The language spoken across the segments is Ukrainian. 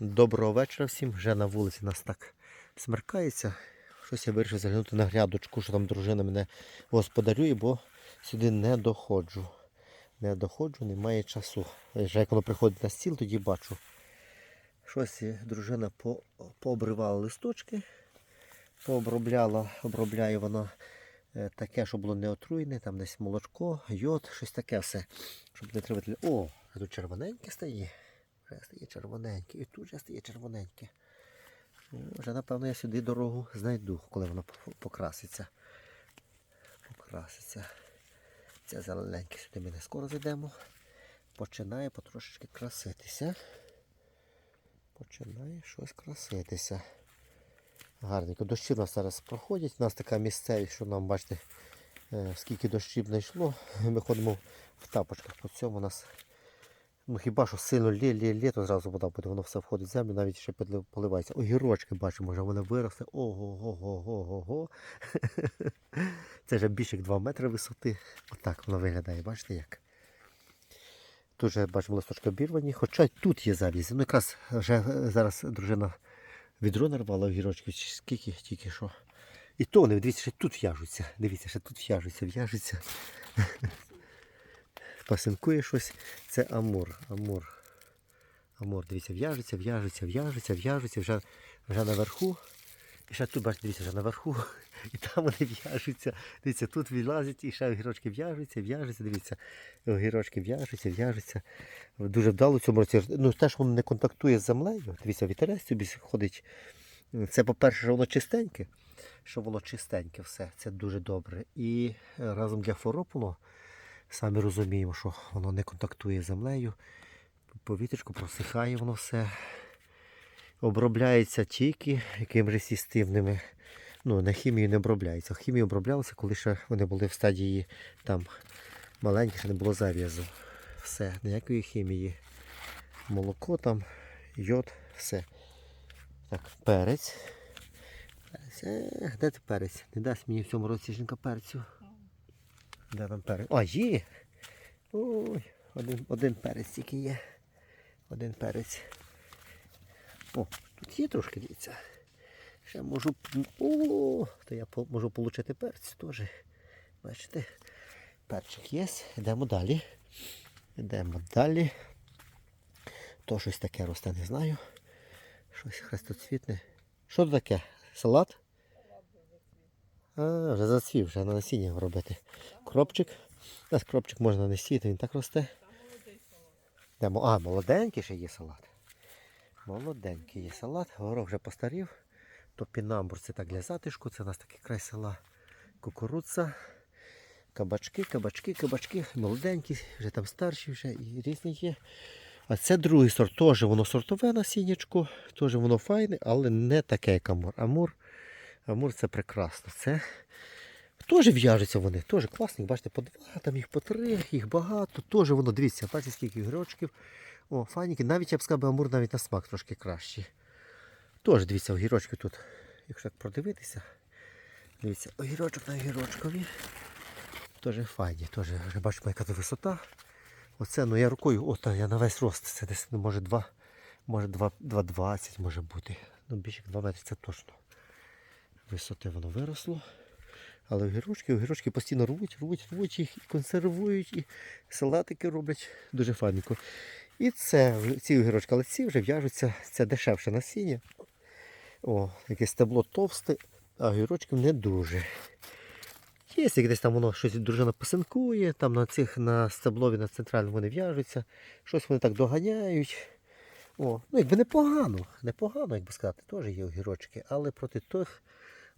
Доброго вечора всім. Вже на вулиці нас так смеркається. Щось я вирішив заглянути на грядочку, що там дружина мене господарює, бо сюди не доходжу. Не доходжу, немає часу. Вже як воно приходить на стіл, тоді бачу. Щось дружина по, пообривала листочки, пообробляла, обробляє воно е, таке, щоб було не отруєне, там десь молочко, йод, щось таке все. Щоб не тривати. О, тут червоненьке стає. Вже стає червоненьке. І тут вже стає червоненьке. Вже, напевно, я сюди дорогу знайду, коли воно покраситься. Покраситься. Це зелененьке сюди ми не скоро зайдемо. Починає потрошечки краситися. Починає щось краситися. Гарненько. Дощі у нас зараз проходять. У нас така місцевість, що нам, бачите, е, скільки дощів знайшло. Ми ходимо в тапочках. По цьому у нас Ну хіба що сильно лє, лє, лє, зразу вода буде, воно все входить в землю, навіть ще поливається. Огірочки бачимо, вже вони виросли. Ого-го-го-го-го. Це вже більше як 2 метри висоти. Отак воно виглядає, бачите як? Тут вже бачимо листочки обірвані, хоча й тут є залізі. Ну якраз вже е, зараз дружина відро нарвала огірочків, скільки тільки що. І то вони, дивіться, ще тут в'яжуться. Дивіться, ще тут в'яжуться, в'яжуться. Пасинкує щось. Це амур. Амур. Амур, дивіться, в'яжеться, в'яжеться, в'яжеться, в'яжеться, вже, вже наверху. І ще тут, бачите, дивіться, вже наверху. І там вони в'яжуться. Дивіться, тут вилазять і ще огірочки в'яжуться, в'яжуться, дивіться. Огірочки в'яжуться, в'яжуться. Дуже вдало в цьому році. Ну, те, що воно не контактує з землею. Дивіться, вітерець собі ходить. Це, по-перше, що воно чистеньке. Що воно чистеньке все. Це дуже добре. І е, разом для форопуло. Самі розуміємо, що воно не контактує з землею. Повітрячко просихає воно все. Обробляється тільки якимось системними. Ну, на хімію не обробляється. Хімію оброблялося, коли ще вони були в стадії там маленькі, ще не було зав'язу. Все, ніякої хімії. Молоко там, йод, все. Так, перець. Перець. Е, де ти перець? Не дасть мені в цьому році жінка перцю. Де там перець? А, є! Ой, один, один перець тільки є. Один перець. О, тут є трошки дивіться. Ще можу. О, то я можу отримати перець теж. Бачите? Перчик є. Йдемо далі. Йдемо далі. То щось таке росте, не знаю. Щось хрестоцвітне. Що це таке? Салат? А, вже зацвів, вже на насіння робити. Кропчик. У нас кропчик можна не сіяти, він так росте. Де, мо- а, молоденький ще є салат. Молоденький є салат. Горох вже постарів. Топінамбур це так для затишку. Це у нас такий край села. Кукурудза. Кабачки, кабачки, кабачки. Молоденькі, вже там старші вже і різні є. А це другий сорт. Теж воно сортове насіннячко, теж воно файне, але не таке, як амур. Амур, амур це прекрасно. Це теж в'яжуться вони, теж класні. Бачите, по два, там їх по три, їх багато. Теж воно, дивіться, бачите, скільки гірочків. О, файніки. Навіть я б сказав, амур навіть на смак трошки кращий. Теж дивіться, огірочки тут, якщо так продивитися. Дивіться, огірочок на огірочкові. Теж файні, теж бачимо, яка тут висота. Оце, ну я рукою, от я на весь рост. Це десь ну, може 2, може 2, 2,20 може бути. Ну більше як 2 метри це точно. Висоти воно виросло. Але огірочки, огірочки постійно рвуть, рвуть, рвуть їх і консервують, і салатики роблять дуже файненько. І це, ці огірочки, але ці вже в'яжуться, це дешевше насіння. О, яке стебло товсте, а огірочків не дуже. Є, десь там воно щось дружина пасинкує, там на цих на стеблові, на центральному вони в'яжуться, щось вони так доганяють. О, ну якби непогано, непогано, як би сказати, теж є огірочки, але проти тих,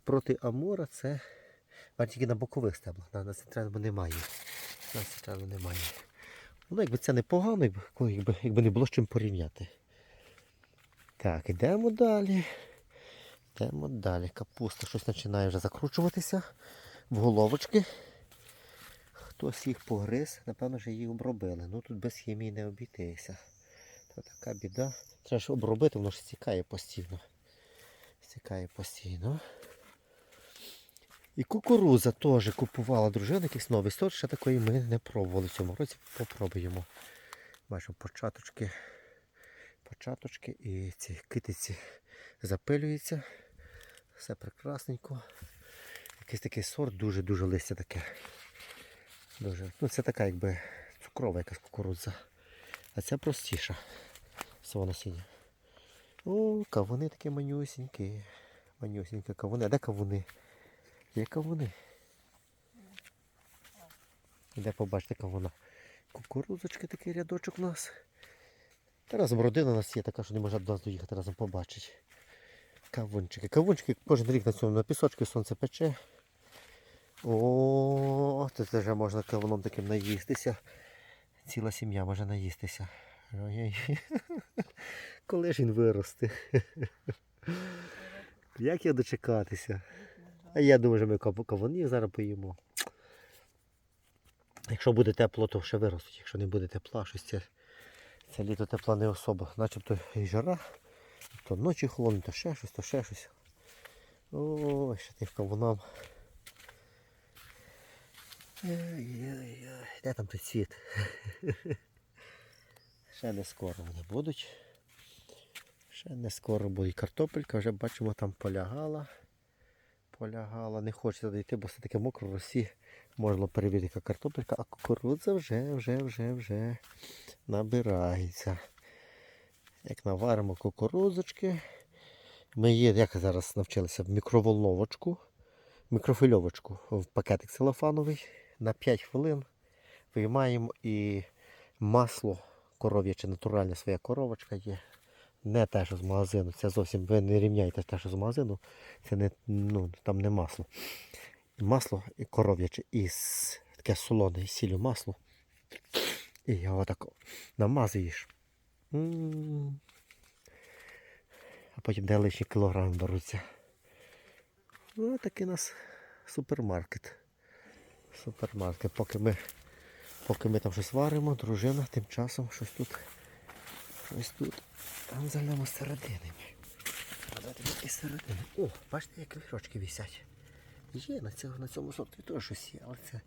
проти Амура це а тільки на бокових стеблах, на, на центральному немає. На центральному немає. Ну, якби це непогано, якби, якби, якби не було з чим порівняти. Так, йдемо далі. Йдемо далі. Капуста щось починає вже закручуватися в головочки. Хтось їх погриз, напевно, вже її обробили. Ну тут без хімії не обійтися. Це така біда. Треба ж обробити, воно ж стікає постійно. Стікає постійно. І кукуруза теж купувала дружина, якийсь новий сорт, ще такої ми не пробували в цьому році. Попробуємо. Бачимо початочки. Початочки і ці китиці запилюються. Все прекрасненько. Якийсь такий сорт, дуже-дуже листя таке. Дуже. Ну це така якби цукрова якась кукурудза. А ця простіша. Свого. О, кавуни такі манюсінькі. Манюсінькі кавуни. А де кавуни? Є кавуни. Де побачите кавуна? Кукурудзочки такий рядочок у нас. Та разом родина у нас є така, що не може до нас доїхати, разом побачить. Кавунчики. Кавунчики кожен рік на цьому на пісочку сонце пече. О, це вже можна кавуном таким наїстися. Ціла сім'я може наїстися. Ой-ой. Коли ж він виросте? Як я дочекатися? А я думаю, що ми кавунів зараз поїмо. Якщо буде тепло, то ще виростуть. Якщо не буде тепла, щось це, це літо тепла не особа. Начебто і жара, то ночі холодно, то ще щось, то ще щось. Ой, ще тих кавунам. Де там той цвіт? Ще не скоро вони будуть. Ще не скоро буде. Картопелька вже бачимо там полягала. Полягала. Не хочеться дійти, бо все таке мокро в росі. Можна перевірити, яка картопелька, а кукурудза вже, вже, вже, вже набирається. Як наваримо кукурудзочки. Ми є, як зараз навчилися, в мікроволновочку, мікрофильовочку в пакетик целофановий на 5 хвилин. Виймаємо і масло коров'яче, натуральне своя коровочка є. Не те, що з магазину. Це зовсім ви не рівняєте те, що з магазину. Це не, ну, там не масло. Масло коров'яче, і таке солоне, і сіллю масло. І його так намазуєш. А потім де лишні кілограми беруться. Ну, такий у нас супермаркет. Супермаркет. Поки ми, поки ми там щось варимо, дружина тим часом щось тут. Щось тут. Там зальємо з середини. Давайте ми середини. О, бачите, як вірочки висять. Є на цьому, на цьому сорті теж щось є, але це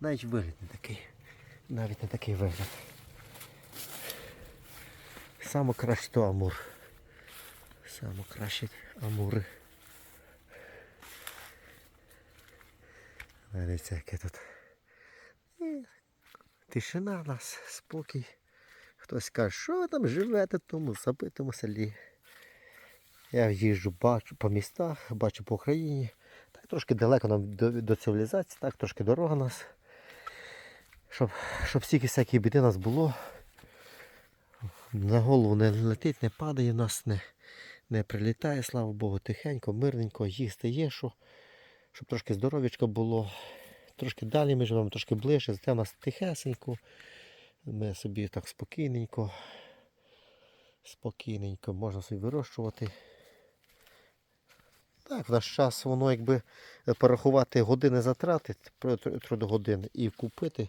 навіть вигляд не такий. Навіть не такий вигляд. Саме краще то амур. Саме краще амури. Дивіться, яке тут. Тишина в нас, спокій. Хтось каже, що ви там живете тому забитому селі. Я їжджу, бачу по містах, бачу по Україні. Так трошки далеко нам до, до цивілізації, так трошки дорога нас. Щоб, щоб стільки всякої біди нас було. На голову не летить, не падає нас, не, не прилітає, слава Богу, тихенько, мирненько, їсти є, що, щоб трошки здоров'ячка було. Трошки далі ми живемо, трошки ближче, зате в нас тихесенько. Ми собі так спокійненько. Спокійненько можна собі вирощувати. Так, в наш час воно якби порахувати години затрати, трудогодин і купити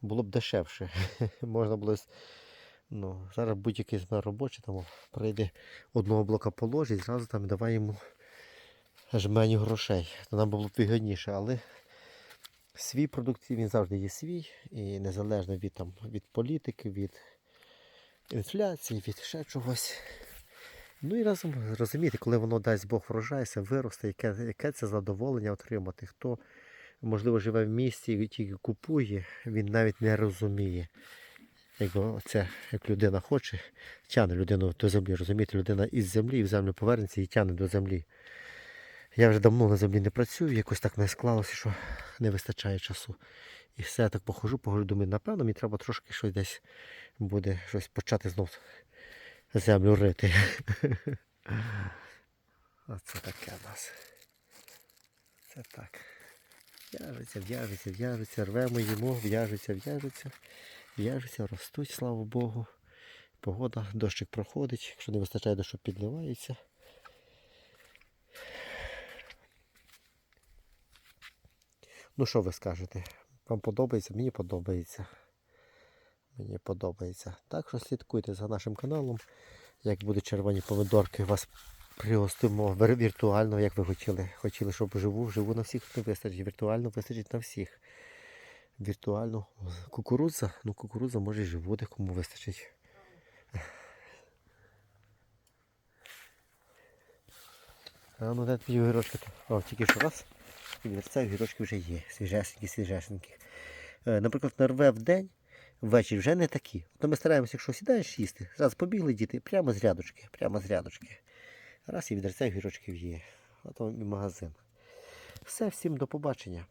було б дешевше. Можна було ну, зараз будь-який робочий там прийде одного блока положить, зразу там давай йому жменю грошей. То нам було б вигідніше, але свій продукт він завжди є свій і незалежно від, там, від політики, від інфляції, від ще чогось. Ну і разом розумієте, коли воно дасть Бог врожай, все виросте, яке, яке це задоволення отримати. Хто, можливо, живе в місті і тільки купує, він навіть не розуміє. Якби це, як людина хоче, тягне людину до землі. Розумієте, людина із землі і в землю повернеться і тягне до землі. Я вже давно на землі не працюю, якось так не склалося, що не вистачає часу. І все я так похожу, похожу, думаю, напевно, мені треба трошки щось десь буде щось почати знов землю рити. Оце таке в нас. Це так. В'яжеться, в'яжеться, в'яжеться, рвемо їмо, в'яжеться, в'яжеться, в'яжеться, ростуть, слава Богу. Погода, дощик проходить, якщо не вистачає дощу, підливається. Ну що ви скажете? Вам подобається? Мені подобається. Мені подобається. Так що слідкуйте за нашим каналом. Як будуть червоні помидорки, вас пригостимо віртуально, як ви хотіли. Хотіли, щоб живу, живу на всіх не вистачить. Віртуально вистачить на всіх. Віртуально кукурудза, ну кукурудза може живу, де кому вистачить. А ну де твій вирочки? О, тільки що раз. І відерця огірочки вже є. Свіжесенькі, свіжесенькі. Е, Наприклад, нарве в день, ввечері вже не такі. То ми стараємося, якщо сідаєш їсти, зараз побігли діти прямо з рядочки, прямо з рядочки. Раз і відерця гірочків є. Ото і магазин. Все, всім до побачення.